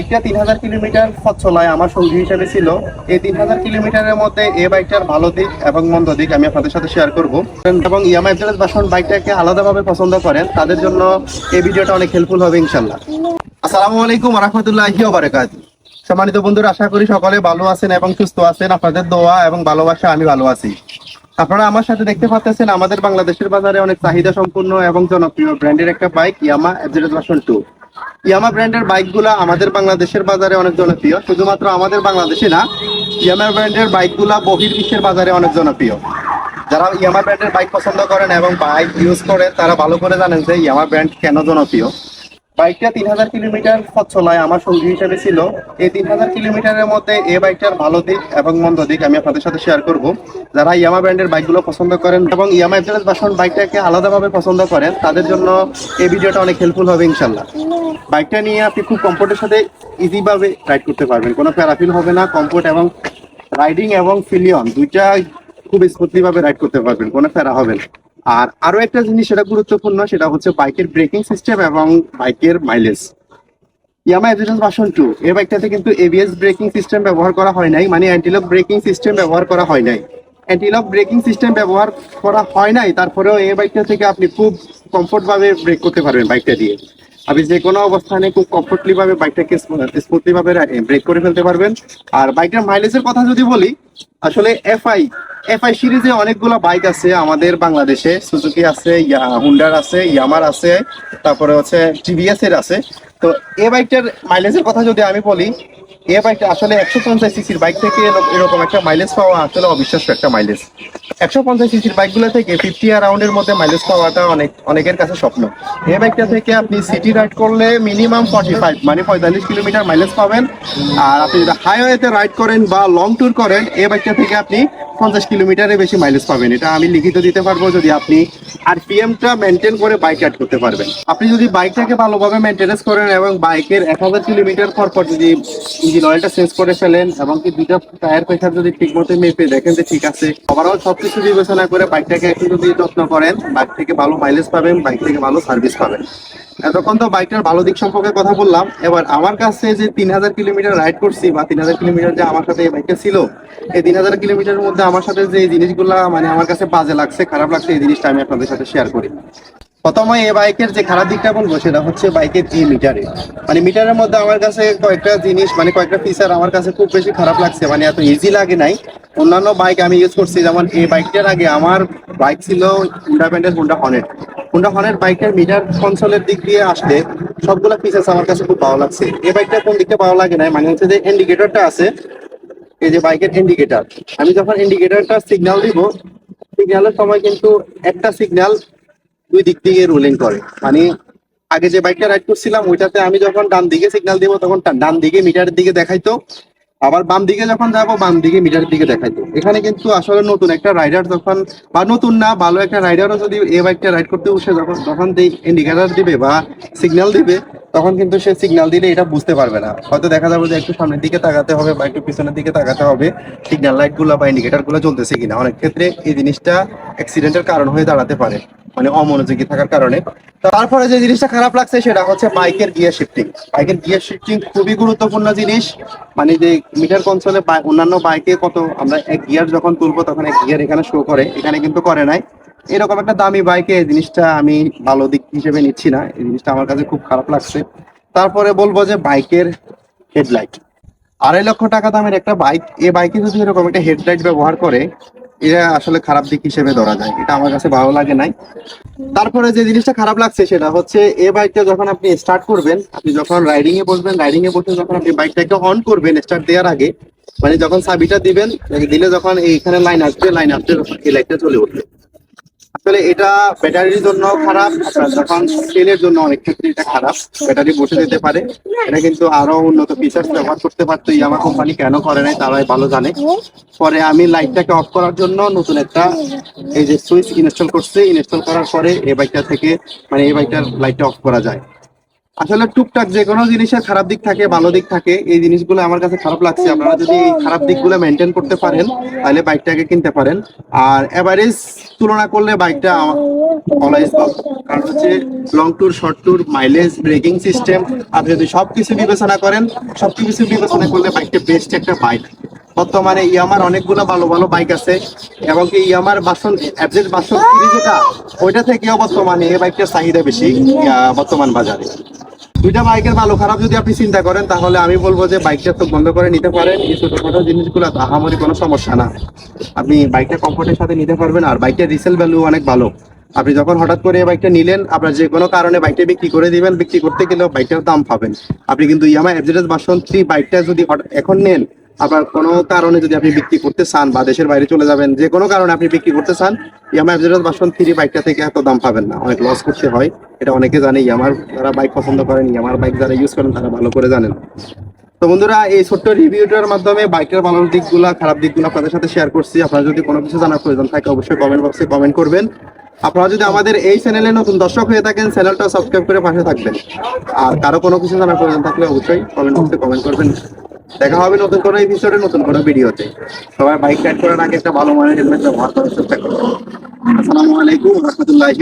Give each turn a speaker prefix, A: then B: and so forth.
A: বাইকটা তিন হাজার কিলোমিটার চলায় আমার সঙ্গী হিসেবে ছিল। এই তিন হাজার কিলোমিটারের মধ্যে এই বাইকটার ভালো দিক এবং মন্দ দিক আমি আপনাদের সাথে শেয়ার করব। এবং ইয়ামা এফজেড বাসন বাইকটাকে আলাদাভাবে পছন্দ করেন, তাদের জন্য এই ভিডিওটা অনেক হেল্পফুল হবে ইনশাল্লাহ আসসালামু আলাইকুম রহমতুল্লাহি বারাকাত সম্মানিত বন্ধুরা, আশা করি সকলে ভালো আছেন এবং সুস্থ আছেন। আপনাদের দোয়া এবং ভালোবাসা আমি ভালো আছি। আপনারা আমার সাথে দেখতে পাচ্ছেন, আমাদের বাংলাদেশের বাজারে অনেক চাহিদা সম্পূর্ণ এবং জনপ্রিয় ব্র্যান্ডের একটা bike Yamaha FZ version two Yamaha ব্র্যান্ডের বাইকগুলা আমাদের বাংলাদেশের বাজারে অনেক জনপ্রিয়। শুধুমাত্র আমাদের বাংলাদেশে না, ইয়ামা ব্র্যান্ডের বাইকগুলা বহির্বিশ্বের বাজারে অনেক জনপ্রিয়। যারা ইয়ামা ব্র্যান্ডের বাইক পছন্দ করেন এবং বাইক ইউজ করে, তারা ভালো করে জানেন যে ইয়ামা ব্র্যান্ড কেন জনপ্রিয়। বাইকটা তিন হাজার কিলোমিটার পথ আমার সঙ্গী হিসেবে ছিল। এই তিন হাজার কিলোমিটারের মধ্যে এই বাইকটার ভালো দিক এবং মন্দ দিক আমি আপনাদের সাথে শেয়ার করব। যারা ইয়ামা ব্র্যান্ডের বাইকগুলো পছন্দ করেন এবং ইয়ামা এফজেড বাসন বাইকটাকে আলাদাভাবে পছন্দ করেন, তাদের জন্য এই ভিডিওটা অনেক হেল্পফুল হবে ইনশাল্লাহ বাইকটা নিয়ে আপনি খুব কমফোর্টের সাথে ইজিভাবে রাইড করতে পারবেন। কোনো প্যারাফিল হবে না কমফোর্ট এবং রাইডিং এবং ফিলিয়ন দুইটা খুব স্মুথলি ভাবে রাইড করতে পারবেন, কোনো প্যারা হবে না। আর আরও একটা জিনিস সেটা গুরুত্বপূর্ণ, সেটা হচ্ছে বাইকের ব্রেকিং সিস্টেম এবং বাইকের mileage Yamaha evidence version two এই বাইকটাতে কিন্তু এবিএস ব্রেকিং সিস্টেম ব্যবহার করা হয় নাই মানে অ্যান্টিলক ব্রেকিং সিস্টেম ব্যবহার করা হয় নাই। অ্যান্টিলক ব্রেকিং সিস্টেম ব্যবহার করা হয় নাই, তারপরেও এই বাইকটা থেকে আপনি খুব কমফোর্ট ভাবে ব্রেক করতে পারবেন বাইকটা দিয়ে। আপনি যে কোনো অবস্থানে খুব কমফোর্টলি ভাবে বাইকটাকে স্মুথলি ভাবে ব্রেক করে ফেলতে পারবেন। আর বাইকটার মাইলেজের কথা যদি বলি, আসলে এফআই এফআই সিরিজে অনেকগুলো বাইক আছে আমাদের বাংলাদেশে। সুজুকি আছে হুন্ডার আছে, ইয়ামার আছে, তারপরে হচ্ছে টিভিএস এর আছে। তো এই বাইকটার মাইলেজের কথা যদি আমি বলি এই বাইকটা আসলে একশো পঞ্চাশ সিসির বাইক থেকে এরকম- একটা মাইলেজ পাওয়া আসলে অবিশ্বাস্য একটা মাইলেজ একশো পঞ্চাশ সিসির বাইকগুলো থেকে ফিফটি অ্যারাউন্ডের মধ্যে মাইলেজ পাওয়াটা অনেক, অনেকের কাছে স্বপ্ন। এই বাইকটা থেকে আপনি সিটি রাইড করলে মিনিমাম ফর্টি ফাইভ মানে পঁয়তাল্লিশ কিলোমিটার মাইলেজ পাবেন। আর আপনি যদি হাইওয়েতে রাইড করেন বা লং ট্যুর করেন এই বাইকটা থেকে আপনি পঞ্চাশ কিলোমিটারের বেশি মাইলেজ পাবেন। এটা আমি লিখিত দিতে পারব যদি আপনি আরপিএমটা মেনটেন করে বাইক রাইড করতে পারবেন। আপনি যদি বাইকটাকে ভালোভাবে মেনটেনেন্স করেন এবং বাইকের এক হাজার কিলোমিটার পর পর যদি ইঞ্জিন অয়েলটা চেঞ্জ করে ফেলেন এবং কি দুইটা টায়ার প্রেশার যদি ঠিক মতো মেপে দেখেন যে ঠিক আছে? ওভারঅল সবকিছু বিবেচনা করে বাইকটাকে একটু যদি যত্ন করেন বাইক থেকে ভালো মাইলেজ পাবেন বাইক থেকে ভালো সার্ভিস পাবেন। এতক্ষণ তো বাইকটার ভালো দিক সম্পর্কে কথা বললাম। এবার আমার কাছে যে তিন হাজার কিলোমিটার রাইড করছি বা তিন হাজার কিলোমিটার যে আমার সাথে এই বাইকটা ছিল, এই তিন হাজার কিলোমিটারের মধ্যে আমার সাথে যে জিনিসগুলা মানে আমার কাছে বাজে লাগছে, খারাপ লাগছে, এই জিনিসটা আমি আপনাদের সাথে শেয়ার করি। প্রথমে এই বাইকের যে খারাপ দিকটা বলব সেটা হচ্ছে বাইকের এই মিটারে। মানে মিটারের মধ্যে আমার কাছে কয়েকটা জিনিস মানে কয়েকটা ফিচার আমার কাছে খুব বেশি খারাপ লাগছে মানে এত ইজি লাগে নাই। অন্যান্য বাইক আমি ইউজ করছি, যেমন এই বাইকটার আগে আমার বাইক ছিল ব্র্যান্ডের হুন্ডা হনেট হুন্ডা হনের বাইকের মিটার কনসোলের দিক দিয়ে আসলে সবগুলো ফিচার্স আমার কাছে খুব ভালো লাগছে। এই বাইকটা কোন দিকটা ভালো লাগে না মানে হচ্ছে যে ইন্ডিকেটরটা আছে, এই যে বাইকের ইন্ডিকেটর আমি যখন ইন্ডিকেটরটা সিগন্যাল দিব সিগন্যালের সময় কিন্তু একটা সিগন্যাল দুই দিক থেকে রুলিং করে। মানে আগে যে বাইকটা রাইড করছিলাম, ওইটাতে আমি যখন ডান দিকে সিগন্যাল দিব, তখন ডান দিকে মিটারের দিকে দেখাইতো। আবার বাম দিকে যখন যাব, বাম দিকে মিটারের দিকে দেখাইতো। এখানে কিন্তু আসলে নতুন একটা রাইডার যখন বা নতুন না, ভালো একটা রাইডারও যদি এ বাইকটা রাইড করতে বসে, যখন যখন ইন্ডিকেটার দিবে বা সিগন্যাল দিবে তখন কিন্তু সে সিগনাল দিলে এটা বুঝতে পারবে না। হয়তো দেখা যাবে যে একটু সামনের দিকে তাকাতে হবে বা একটু পিছনের দিকে তাকাতে হবে সিগনাল লাইটগুলো বা ইন্ডিকেটারগুলো জ্বলতেছে কিনা। অনেক ক্ষেত্রে এই জিনিসটা অ্যাক্সিডেন্টের কারণ হয়ে দাঁড়াতে পারে মানে অমনোযোগী থাকার কারণে। তারপরে যে জিনিসটা খারাপ লাগছে সেটা হচ্ছে বাইকের গিয়ার শিফটিং বাইকের গিয়ার শিফটিং খুবই গুরুত্বপূর্ণ জিনিস। মানে যে মিটার কনসোলে অন্যান্য বাইকে কত আমরা এক গিয়ার যখন তুলবো তখন এক গিয়ার এখানে শো করে, এখানে কিন্তু করে নাই। এরকম একটা দামি বাইকে এই জিনিসটা আমি ভালো দিক হিসেবে নিচ্ছি না। এই জিনিসটা আমার কাছে খুব খারাপ লাগছে। তারপরে বলব যে বাইকের হেডলাইট আড়াই লক্ষ টাকা দামের একটা বাইক এই বাইকে যদি এরকম একটা হেডলাইট ব্যবহার করে, এটা আসলে খারাপ দিক হিসেবে ধরা যায়। এটা আমার কাছে ভালো লাগে নাই। তারপরে যে জিনিসটা খারাপ লাগছে সেটা হচ্ছে, এ বাইকটা যখন আপনি স্টার্ট করবেন, আপনি যখন রাইডিং এ বসবেন রাইডিং এ বসে যখন আপনি বাইকটাকে অন করবেন স্টার্ট দেওয়ার আগে মানে যখন চাবিটা দিবেন, দিলে যখন এইখানে লাইন আসবে লাইন আসবে, তখন এই লাইটটা চলে উঠবে। আসলে এটা ব্যাটারির জন্য খারাপ যখন সেলের জন্য অনেক ক্ষেত্রে এটা খারাপ, ব্যাটারি বসে যেতে পারে। এটা কিন্তু আরও উন্নত ফিচার্স ব্যবহার করতে পারতো আমার কোম্পানি, কেন করে নাই তারাই ভালো জানে। পরে আমি লাইটটাকে অফ করার জন্য নতুন একটা এই যে সুইচ ইনস্টল করছে। ইনস্টল করার পরে এই বাইকটা থেকে মানে এই বাইকটার লাইটটা অফ করা যায়। আসলে টুকটাক যে কোনো জিনিসের খারাপ দিক থাকে, ভালো দিক থাকে, এই জিনিসগুলো আমার কাছে খারাপ লাগছে। আপনারা যদি খারাপ দিকগুলো মেনটেন করতে পারেন, তাহলে বাইকটাকে কিনতে পারেন। আর এভারেজ তুলনা করলে বাইকটা কারণ হচ্ছে long tour short tour mileage braking system আপনি যদি সবকিছু বিবেচনা করেন, সবকিছু বিবেচনা করলে বাইকটা বেস্ট একটা বাইক বর্তমানে ইয়ামার অনেকগুলো ভালো ভালো বাইক আছে, এবং কি ইয়ামার বাসন অ্যাভারেজ বাসন যেটা, ওইটা থেকেও বর্তমানে এই বাইকটার চাহিদা বেশি বর্তমান বাজারে। দুইটা বাইকের ভালো খারাপ যদি আপনি চিন্তা করেন, তাহলে আমি বলব যে বাইকটা তো বন্ধ করে নিতে পারেন। এই ছোটখাটো জিনিসগুলো আহামরি কোনো সমস্যা না। আপনি বাইকটা কমফোর্টের সাথে নিতে পারবেন, আর বাইকটা রিসেল ভ্যালু অনেক ভালো। আপনি যখন হঠাৎ করে এই বাইকটা নিলেন, আপনার যে কোনো কারণে বাইকটা বিক্রি করে দিবেন, বিক্রি করতে গেলেও বাইকটার দাম পাবেন। আপনি কিন্তু ইয়ামা এফজেডএস বাসন থ্রি বাইকটা যদি এখন নেন আবার কোনো কারণে যদি আপনি বিক্রি করতে চান বা দেশের বাইরে চলে যাবেন, যে কোনো কারণে আপনি বিক্রি করতে চান ইয়ামা এফজেডএস বাসন থ্রি বাইকটা থেকে এত দাম পাবেন না। অনেক লস করতে হয়। এটা অনেকে জানে ইয়ামার যারা বাইক পছন্দ করেন ইয়ামার বাইক যারা ইউজ করেন, তারা ভালো করে জানেন। তো বন্ধুরা, এই ছোট্ট রিভিউটার মাধ্যমে বাইকের ভালো দিকগুলো, খারাপ দিকগুলো আপনাদের সাথে শেয়ার করছি। আপনারা যদি কোনো কিছু জানার প্রয়োজন থাকে, অবশ্যই কমেন্ট বক্সে কমেন্ট করবেন। আপনারা যদি আমাদের এই চ্যানেলে নতুন দর্শক হয়ে থাকেন চ্যানেলটা সাবস্ক্রাইব করে পাশে থাকবেন। আর কারও কোনো কিছু জানার প্রয়োজন থাকলে অবশ্যই কমেন্ট বক্সে কমেন্ট করবেন। দেখা হবে নতুন কোনো এপিসোডে নতুন কোনো ভিডিওতে সবাই বাইক রাইড করার আগে একটা ভালো মানের হেলমেট ব্যবহার করার চেষ্টা করব আসসালামু আলাইকুম রহমতুল্লাহি